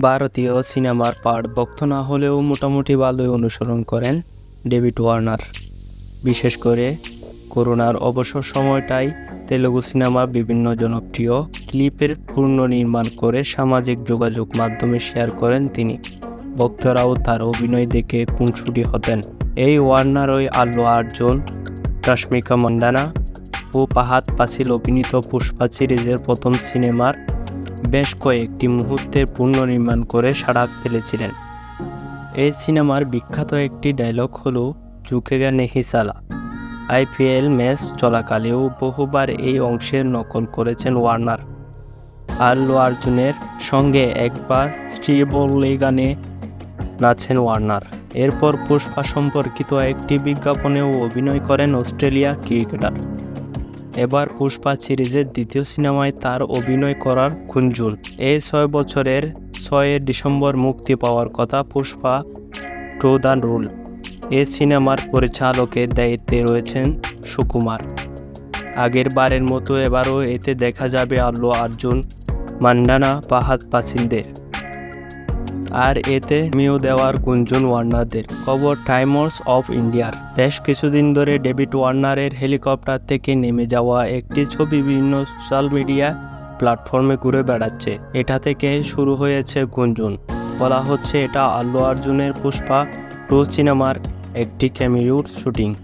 ভারতীয় সিনেমার পাঠ ভক্ত না হলেও মোটামুটি ভালোই অনুসরণ করেন ডেভিড ওয়ার্নার। বিশেষ করে করোনার অবসর সময়টাই তেলুগু সিনেমা বিভিন্ন জনপ্রিয় ক্লিপের পুনর্নির্মাণ করে সামাজিক যোগাযোগ মাধ্যমে শেয়ার করেন তিনি। ভক্তরাও তার অভিনয় দেখে খুনসুটি হতেন। এই ওয়ার্নার ওই আল্লু আর্জুন, রশ্মিকা মন্দানা ও পাহাত পাসিল অভিনীত পুষ্পা সিরিজের প্রথম সিনেমার বেশ কয়েকটি মুহূর্তের পুনর্নির্মাণ করে সাড়া ফেলেছিলেন। এই সিনেমার বিখ্যাত একটি ডায়লগ হলো ঝুঁকেগা নেহি সালা আইপিএল ম্যাচ চলাকালেও বহুবার এই অংশের নকল করেছেন ওয়ার্নার। আল্লু অর্জুনের সঙ্গে একবার স্ত্রী বললে গানে নাচেন ওয়ার্নার। এরপর পুষ্পা সম্পর্কিত একটি বিজ্ঞাপনেও অভিনয় করেন অস্ট্রেলিয়া ক্রিকেটার। এবার পুষ্পা সিরিজের দ্বিতীয় সিনেমায় তার অভিনয় করার খুঞ্জুল এই ছয় বছরের ছয় ডিসেম্বর মুক্তি পাওয়ার কথা পুষ্পা টু দ্য রুল। এ সিনেমার পরিচালকের দায়িত্বে রয়েছেন সুকুমার। আগের বারের মতো এবারও এতে দেখা যাবে আল্লু অর্জুন মান্ডানা পাহাদ পাসিলদের আর এতে মিও দেওয়ার গুঞ্জন ওয়ার্নারদের। খবর টাইমস অফ ইন্ডিয়ার। বেশ কিছুদিন ধরে ডেভিড ওয়ার্নারের হেলিকপ্টার থেকে নেমে যাওয়া একটি ছবি বিভিন্ন সোশ্যাল মিডিয়া প্ল্যাটফর্মে ঘুরে বেড়াচ্ছে। এটা থেকে শুরু হয়েছে গুঞ্জন। বলা হচ্ছে এটা আল্লু অর্জুনের পুষ্পা টু সিনেমার একটি ক্যামিউর শুটিং।